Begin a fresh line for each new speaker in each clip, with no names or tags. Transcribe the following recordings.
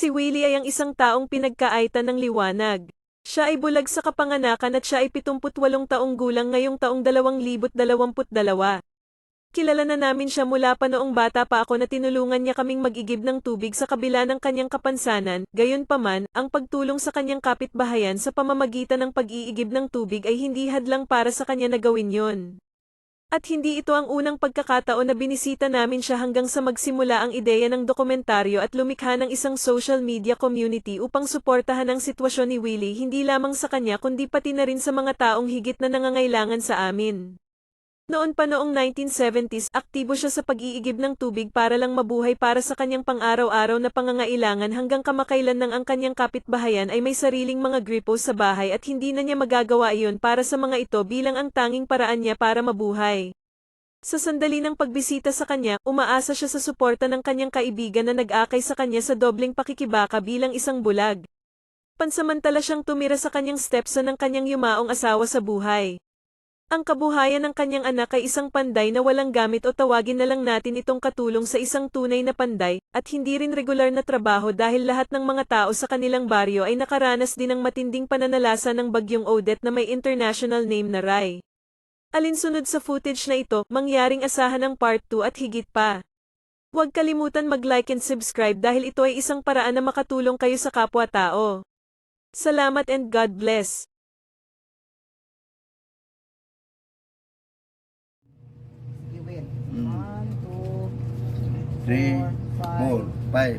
Si Willie ay ang isang taong pinagkaaitan ng liwanag. Siya ay bulag sa kapanganakan at siya ay 78 taong gulang ngayong taong 2022. Kilala na namin siya mula pa noong bata pa ako na tinulungan niya kaming mag-igib ng tubig sa kabila ng kanyang kapansanan, gayon paman, ang pagtulong sa kanyang kapitbahayan sa pamamagitan ng pag-iigib ng tubig ay hindi hadlang para sa kanya na gawin yon. At hindi ito ang unang pagkakataon na binisita namin siya hanggang sa magsimula ang ideya ng dokumentaryo at lumikha ng isang social media community upang suportahan ang sitwasyon ni Willie hindi lamang sa kanya kundi pati na rin sa mga taong higit na nangangailangan sa amin. Noon pa noong 1970s, aktibo siya sa pag-iigib ng tubig para lang mabuhay para sa kanyang pang-araw-araw na pangangailangan hanggang kamakailan nang ang kanyang kapitbahayan ay may sariling mga gripo sa bahay at hindi na niya magagawa iyon para sa mga ito bilang ang tanging paraan niya para mabuhay. Sa sandali ng pagbisita sa kanya, umaasa siya sa suporta ng kanyang kaibigan na nag-akay sa kanya sa dobleng pakikibaka bilang isang bulag. Pansamantala siyang tumira sa kanyang stepson ng kanyang yumaong asawa sa buhay. Ang kabuhayan ng kanyang anak ay isang panday na walang gamit o tawagin na lang natin itong katulong sa isang tunay na panday, at hindi rin regular na trabaho dahil lahat ng mga tao sa kanilang baryo ay nakaranas din ng matinding pananalasa ng bagyong Odette na may international name na Rai. Alinsunod sa footage na ito, mangyaring asahan ang part 2 at higit pa. Huwag kalimutan mag-like and subscribe dahil ito ay isang paraan na makatulong kayo sa kapwa-tao. Salamat and God bless.
3,
4,
5.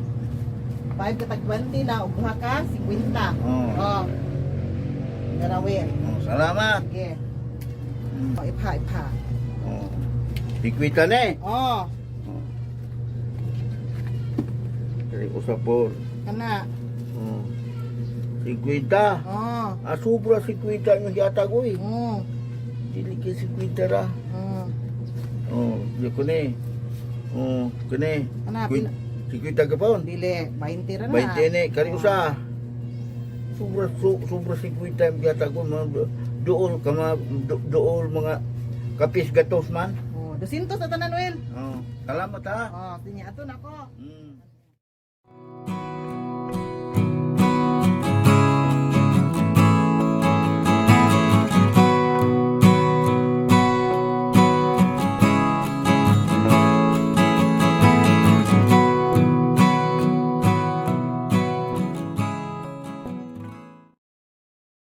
5 katag 20 na, ubuha ka, 50.
Oh.
Oh. Narawin.
Oh, salamat.
Sige.
Mm.
Oh, ipa, ipa.
Oh. Pikwitan eh.
Oh.
oh. Kaya usapor.
Kana.
Oh. Sikwita.
Oh.
Ah, Asubra sikwita nyo yata ko eh.
Oh.
Dili kay sikwita ra.
Oh.
Oh, di ko na eh. Oh, kene.
Ana,
Kwi-
pina-
Si kwita ka pa
Dili, 20 ra na.
20 ne, kari usa. Sobra, so, sobra si kwita yung yata ko. Mga dool, kama, do, dool mga kapis gatos man.
Oh, 200 na tanan, Will.
Oh, salamat ha.
Oh, tinya ato na ko.
Mm.